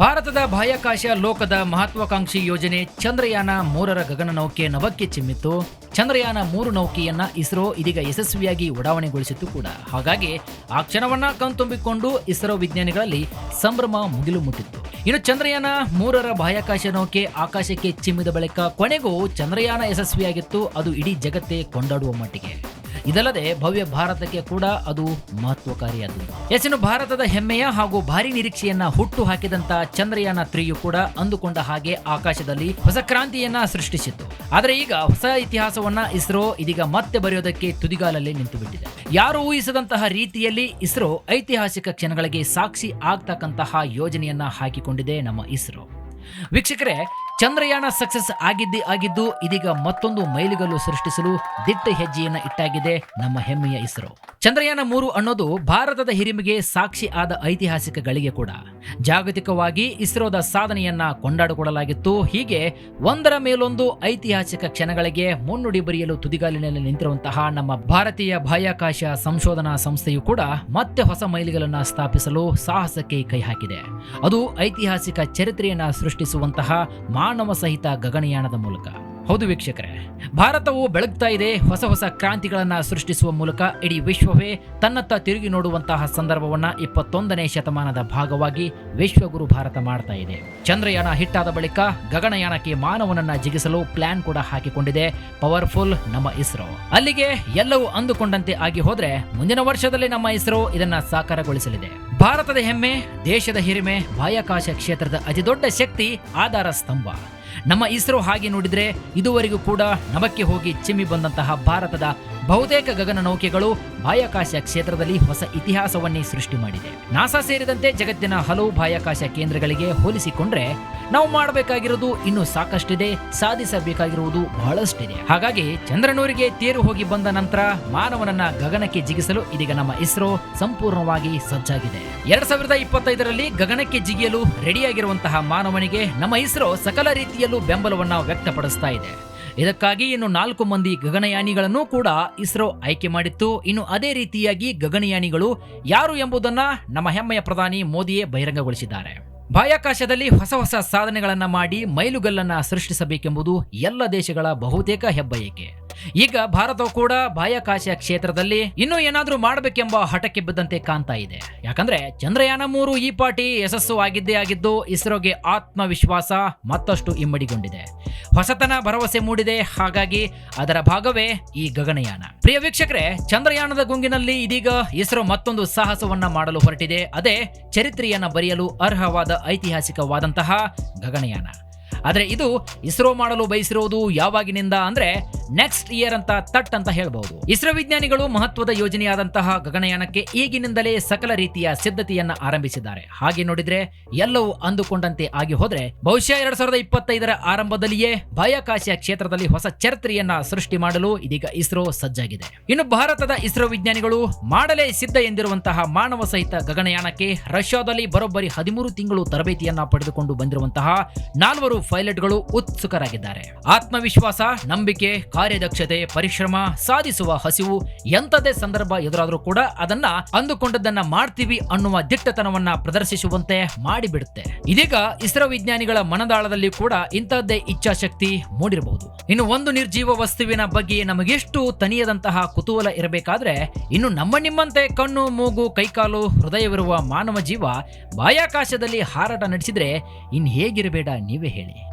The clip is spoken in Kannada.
ಭಾರತದ ಬಾಹ್ಯಾಕಾಶ ಲೋಕದ ಮಹತ್ವಾಕಾಂಕ್ಷಿ ಯೋಜನೆ ಚಂದ್ರಯಾನ ಮೂರರ ಗಗನನೌಕೆ ನವಕ್ಕೆ ಚಿಮ್ಮಿತ್ತು. ಚಂದ್ರಯಾನ ಮೂರು ನೌಕೆಯನ್ನ ಇಸ್ರೋ ಇದೀಗ ಯಶಸ್ವಿಯಾಗಿ ಉಡಾವಣೆಗೊಳಿಸಿತ್ತು ಕೂಡ. ಹಾಗಾಗಿ ಆ ಕ್ಷಣವನ್ನ ಕಣ್ತುಂಬಿಕೊಂಡು ಇಸ್ರೋ ವಿಜ್ಞಾನಿಗಳಲ್ಲಿ ಸಂಭ್ರಮ ಮುಗಿಲು ಮುಟ್ಟಿತ್ತು. ಇನ್ನು ಚಂದ್ರಯಾನ ಮೂರರ ಬಾಹ್ಯಾಕಾಶ ನೌಕೆ ಆಕಾಶಕ್ಕೆ ಚಿಮ್ಮಿದ ಬಳಿಕ ಕೊನೆಗೂ ಚಂದ್ರಯಾನ ಯಶಸ್ವಿಯಾಗಿತ್ತು. ಅದು ಇಡೀ ಜಗತ್ತೇ ಕೊಂಡಾಡುವ ಮಟ್ಟಿಗೆ. ಇದಲ್ಲದೆ ಭವ್ಯ ಭಾರತಕ್ಕೆ ಕೂಡ ಅದು ಮಹತ್ವಕಾರಿಯಾದದ್ದು ಎಸಿನು ಭಾರತದ ಹೆಮ್ಮೆಯ ಹಾಗೂ ಭಾರಿ ನಿರೀಕ್ಷೆಯನ್ನ ಹುಟ್ಟು ಹಾಕಿದಂತ ಚಂದ್ರಯಾನ ತ್ರೀಯು ಕೂಡ ಅಂದುಕೊಂಡ ಹಾಗೆ ಆಕಾಶದಲ್ಲಿ ಹೊಸ ಕ್ರಾಂತಿಯನ್ನ ಸೃಷ್ಟಿಸಿತ್ತು. ಆದರೆ ಈಗ ಹೊಸ ಇತಿಹಾಸವನ್ನ ಇಸ್ರೋ ಇದೀಗ ಮತ್ತೆ ಬರೆಯೋದಕ್ಕೆ ತುದಿಗಾಲಲ್ಲಿ ನಿಂತು ಬಿಟ್ಟಿದೆ ಯಾರು ಊಹಿಸದಂತಹ ರೀತಿಯಲ್ಲಿ ಇಸ್ರೋ ಐತಿಹಾಸಿಕ ಕ್ಷಣಗಳಿಗೆ ಸಾಕ್ಷಿ ಆಗ್ತಕ್ಕಂತಹ ಯೋಜನೆಯನ್ನ ಹಾಕಿಕೊಂಡಿದೆ ನಮ್ಮ ಇಸ್ರೋ. ವೀಕ್ಷಕರೇ ಚಂದ್ರಯಾನ ಸಕ್ಸಸ್ ಆಗಿದ್ದೇ ಆಗಿದ್ದು ಇದೀಗ ಮತ್ತೊಂದು ಮೈಲಿಗಲ್ಲು ಸೃಷ್ಟಿಸಲು ದಿಟ್ಟ ಹೆಜ್ಜೆಯನ್ನ ಇಟ್ಟಾಗಿದೆ ನಮ್ಮ ಹೆಮ್ಮೆಯ ಇಸ್ರೋ. ಚಂದ್ರಯಾನ ಮೂರು ಅನ್ನೋದು ಭಾರತದ ಹಿರಿಮೆಗೆ ಸಾಕ್ಷಿ ಆದ ಐತಿಹಾಸಿಕ ಗಳಿಗೆ ಕೂಡ. ಜಾಗತಿಕವಾಗಿ ಇಸ್ರೋದ ಸಾಧನೆಯನ್ನ ಕೊಂಡಾಡಿಕೊಳ್ಳಲಾಗಿತ್ತು ಹೀಗೆ ಒಂದರ ಮೇಲೊಂದು ಐತಿಹಾಸಿಕ ಕ್ಷಣಗಳಿಗೆ ಮುನ್ನುಡಿ ಬರೆಯಲು ತುದಿಗಾಲಿನಲ್ಲಿ ನಿಂತಿರುವಂತಹ ನಮ್ಮ ಭಾರತೀಯ ಬಾಹ್ಯಾಕಾಶ ಸಂಶೋಧನಾ ಸಂಸ್ಥೆಯು ಕೂಡ ಮತ್ತೆ ಹೊಸ ಮೈಲಿಗಲನ್ನ ಸ್ಥಾಪಿಸಲು ಸಾಹಸಕ್ಕೆ ಕೈ ಹಾಕಿದೆ. ಅದು ಐತಿಹಾಸಿಕ ಚರಿತ್ರೆಯನ್ನ ಸೃಷ್ಟಿಸುವಂತಹ ಮಾನವ ಸಹಿತ ಗಗನಯಾನದ ಮೂಲಕ. ಹೌದು ವೀಕ್ಷಕರೇ, ಭಾರತವು ಬೆಳಗ್ತಾ ಇದೆ ಹೊಸ ಹೊಸ ಕ್ರಾಂತಿಗಳನ್ನು ಸೃಷ್ಟಿಸುವ ಮೂಲಕ ಇಡೀ ವಿಶ್ವವೇ ತನ್ನತ್ತ ತಿರುಗಿ ನೋಡುವಂತಹ ಸಂದರ್ಭವನ್ನ ಇಪ್ಪತ್ತೊಂದನೇ ಶತಮಾನದ ಭಾಗವಾಗಿ ವಿಶ್ವಗುರು ಭಾರತ ಮಾಡ್ತಾ ಇದೆ. ಚಂದ್ರಯಾನ ಹಿಟ್ಟಾದ ಬಳಿಕ ಗಗನಯಾನಕ್ಕೆ ಮಾನವನನ್ನ ಜಿಗಿಸಲು ಪ್ಲಾನ್ ಕೂಡ ಹಾಕಿಕೊಂಡಿದೆ ಪವರ್ಫುಲ್ ನಮ್ಮ ಇಸ್ರೋ. ಅಲ್ಲಿಗೆ ಎಲ್ಲವೂ ಅಂದುಕೊಂಡಂತೆ ಆಗಿ ಹೋದ್ರೆ ಮುಂದಿನ ವರ್ಷದಲ್ಲಿ ನಮ್ಮ ಇಸ್ರೋ ಇದನ್ನ ಸಾಕಾರಗೊಳಿಸಲಿದೆ. ಭಾರತದ ಹೆಮ್ಮೆ, ದೇಶದ ಹಿರಿಮೆ, ಬಾಹ್ಯಾಕಾಶ ಕ್ಷೇತ್ರದ ಅತಿದೊಡ್ಡ ಶಕ್ತಿ, ಆಧಾರ ಸ್ತಂಭ. ನಮ್ಮ ಇಸ್ರೋ ಹಾಗೆ ನೋಡಿದ್ರೆ ಇದುವರೆಗೂ ಕೂಡ ನಮಕ್ಕೆ ಹೋಗಿ ಚಿಮ್ಮಿ ಬಂದಂತಹ ಭಾರತದ ಬಹುತೇಕ ಗಗನ ನೌಕೆಗಳು ಬಾಹ್ಯಾಕಾಶ ಕ್ಷೇತ್ರದಲ್ಲಿ ಹೊಸ ಇತಿಹಾಸವನ್ನೇ ಸೃಷ್ಟಿ ಮಾಡಿದೆ. ನಾಸಾ ಸೇರಿದಂತೆ ಜಗತ್ತಿನ ಹಲವು ಬಾಹ್ಯಾಕಾಶ ಕೇಂದ್ರಗಳಿಗೆ ಹೋಲಿಸಿಕೊಂಡ್ರೆ ನಾವು ಮಾಡಬೇಕಾಗಿರುವುದು ಇನ್ನೂ ಸಾಕಷ್ಟಿದೆ, ಸಾಧಿಸಬೇಕಾಗಿರುವುದು ಬಹಳಷ್ಟಿದೆ. ಹಾಗಾಗಿ ಚಂದ್ರನೂರಿಗೆ ತೇರು ಹೋಗಿ ಬಂದ ನಂತರ ಮಾನವನನ್ನ ಗಗನಕ್ಕೆ ಜಿಗಿಸಲು ಇದೀಗ ನಮ್ಮ ಇಸ್ರೋ ಸಂಪೂರ್ಣವಾಗಿ ಸಜ್ಜಾಗಿದೆ. ಎರಡ್ ಸಾವಿರದ ಇಪ್ಪತ್ತೈದರಲ್ಲಿ ಗಗನಕ್ಕೆ ಜಿಗಿಯಲು ರೆಡಿಯಾಗಿರುವಂತಹ ಮಾನವನಿಗೆ ನಮ್ಮ ಇಸ್ರೋ ಸಕಲ ರೀತಿಯಲ್ಲೂ ಬೆಂಬಲವನ್ನು ವ್ಯಕ್ತಪಡಿಸ್ತಾ ಇದೆ. ಇದಕ್ಕಾಗಿ ಇನ್ನು ನಾಲ್ಕು ಮಂದಿ ಗಗನಯಾನಿಗಳನ್ನು ಕೂಡ ಇಸ್ರೋ ಆಯ್ಕೆ ಮಾಡಿತ್ತು. ಇನ್ನು ಅದೇ ರೀತಿಯಾಗಿ ಗಗನಯಾನಿಗಳು ಯಾರು ಎಂಬುದನ್ನು ನಮ್ಮ ಹೆಮ್ಮೆಯ ಪ್ರಧಾನಿ ಮೋದಿಯೇ ಬಹಿರಂಗಗೊಳಿಸಿದ್ದಾರೆ. ಬಾಹ್ಯಾಕಾಶದಲ್ಲಿ ಹೊಸ ಹೊಸ ಸಾಧನೆಗಳನ್ನು ಮಾಡಿ ಮೈಲುಗಲ್ಲನ್ನು ಸೃಷ್ಟಿಸಬೇಕೆಂಬುದು ಎಲ್ಲ ದೇಶಗಳ ಬಹುತೇಕ ಹೆಬ್ಬಯಕೆ. ಈಗ ಭಾರತವು ಕೂಡ ಬಾಹ್ಯಾಕಾಶ ಕ್ಷೇತ್ರದಲ್ಲಿ ಇನ್ನೂ ಏನಾದರೂ ಮಾಡಬೇಕೆಂಬ ಹಠಕ್ಕೆ ಬಿದ್ದಂತೆ ಕಾಣ್ತಾ ಇದೆ. ಯಾಕಂದ್ರೆ ಚಂದ್ರಯಾನ ಮೂರು ಈ ಪಾಟಿ ಯಶಸ್ಸು ಆಗಿದ್ದೇ ಆಗಿದ್ದು ಇಸ್ರೋಗೆ ಆತ್ಮವಿಶ್ವಾಸ ಮತ್ತಷ್ಟು ಇಮ್ಮಡಿಗೊಂಡಿದೆ. ಹೊಸತನ ಭರವಸೆ ಮೂಡಿದೆ. ಹಾಗಾಗಿ ಅದರ ಭಾಗವೇ ಈ ಗಗನಯಾನ. ಪ್ರಿಯ ವೀಕ್ಷಕರೇ, ಚಂದ್ರಯಾನದ ಗುಂಗಿನಲ್ಲಿ ಇದೀಗ ಇಸ್ರೋ ಮತ್ತೊಂದು ಸಾಹಸವನ್ನ ಮಾಡಲು ಹೊರಟಿದೆ. ಅದೇ ಚರಿತ್ರೆಯನ್ನ ಬರೆಯಲು ಅರ್ಹವಾದ ಐತಿಹಾಸಿಕವಾದಂತಹ ಗಗನಯಾನ. ಆದ್ರೆ ಇದು ಇಸ್ರೋ ಮಾಡಲು ಬಯಸಿರುವುದು ಯಾವಾಗಿನಿಂದ ಅಂದ್ರೆ ನೆಕ್ಸ್ಟ್ ಇಯರ್ ಅಂತ ತಟ್ ಅಂತ ಹೇಳಬಹುದು. ಇಸ್ರೋ ವಿಜ್ಞಾನಿಗಳು ಮಹತ್ವದ ಯೋಜನೆಯಾದಂತಹ ಗಗನಯಾನಕ್ಕೆ ಈಗಿನಿಂದಲೇ ಸಕಲ ರೀತಿಯ ಸಿದ್ಧತೆಯನ್ನ ಆರಂಭಿಸಿದ್ದಾರೆ. ಹಾಗೆ ನೋಡಿದ್ರೆ ಎಲ್ಲವೂ ಅಂದುಕೊಂಡಂತೆ ಆಗಿ ಹೋದ್ರೆ ಬಹುಶಃ ಎರಡ್ ಸಾವಿರದ ಇಪ್ಪತ್ತೈದರ ಆರಂಭದಲ್ಲಿಯೇ ಬಾಹ್ಯಾಕಾಶ ಕ್ಷೇತ್ರದಲ್ಲಿ ಹೊಸ ಚರಿತ್ರೆಯನ್ನ ಸೃಷ್ಟಿ ಮಾಡಲು ಇದೀಗ ಇಸ್ರೋ ಸಜ್ಜಾಗಿದೆ. ಇನ್ನು ಭಾರತದ ಇಸ್ರೋ ವಿಜ್ಞಾನಿಗಳು ಮಾಡಲೇ ಸಿದ್ಧ ಎಂದಿರುವಂತಹ ಮಾನವ ಸಹಿತ ಗಗನಯಾನಕ್ಕೆ ರಷ್ಯಾದಲ್ಲಿ ಬರೋಬ್ಬರಿ ಹದಿಮೂರು ತಿಂಗಳು ತರಬೇತಿಯನ್ನ ಪಡೆದುಕೊಂಡು ಬಂದಿರುವಂತಹ ನಾಲ್ವರು ಪೈಲಟ್ಗಳು ಉತ್ಸುಕರಾಗಿದ್ದಾರೆ. ಆತ್ಮವಿಶ್ವಾಸ, ನಂಬಿಕೆ, ಕಾರ್ಯದಕ್ಷತೆ, ಪರಿಶ್ರಮ ಸಾಧಿಸುವ ಹಸಿವು ಎಂತದೇ ಸಂದರ್ಭ ಎದುರಾದರೂ ಕೂಡ ಅದನ್ನ ಅಂದುಕೊಂಡದ್ದನ್ನ ಮಾಡ್ತೀವಿ ಅನ್ನುವ ದಿಟ್ಟತನವನ್ನ ಪ್ರದರ್ಶಿಸುವಂತೆ ಮಾಡಿಬಿಡುತ್ತೆ. ಇದೀಗ ಇಸ್ರೋ ವಿಜ್ಞಾನಿಗಳ ಮನದಾಳದಲ್ಲಿ ಕೂಡ ಇಂಥದ್ದೇ ಇಚ್ಛಾಶಕ್ತಿ ಮೂಡಿರಬಹುದು. ಇನ್ನು ಒಂದು ನಿರ್ಜೀವ ವಸ್ತುವಿನ ಬಗ್ಗೆ ನಮಗೆಷ್ಟು ತನಿಯದಂತಹ ಕುತೂಹಲ ಇರಬೇಕಾದ್ರೆ ಇನ್ನು ನಮ್ಮ ನಿಮ್ಮಂತೆ ಕಣ್ಣು, ಮೂಗು, ಕೈಕಾಲು, ಹೃದಯವಿರುವ ಮಾನವ ಜೀವ ಬಾಹ್ಯಾಕಾಶದಲ್ಲಿ ಹಾರಾಟ ನಡೆಸಿದ್ರೆ ಇನ್ನು ಹೇಗಿರಬೇಡ ನೀವೇ ಹೇಳಿ.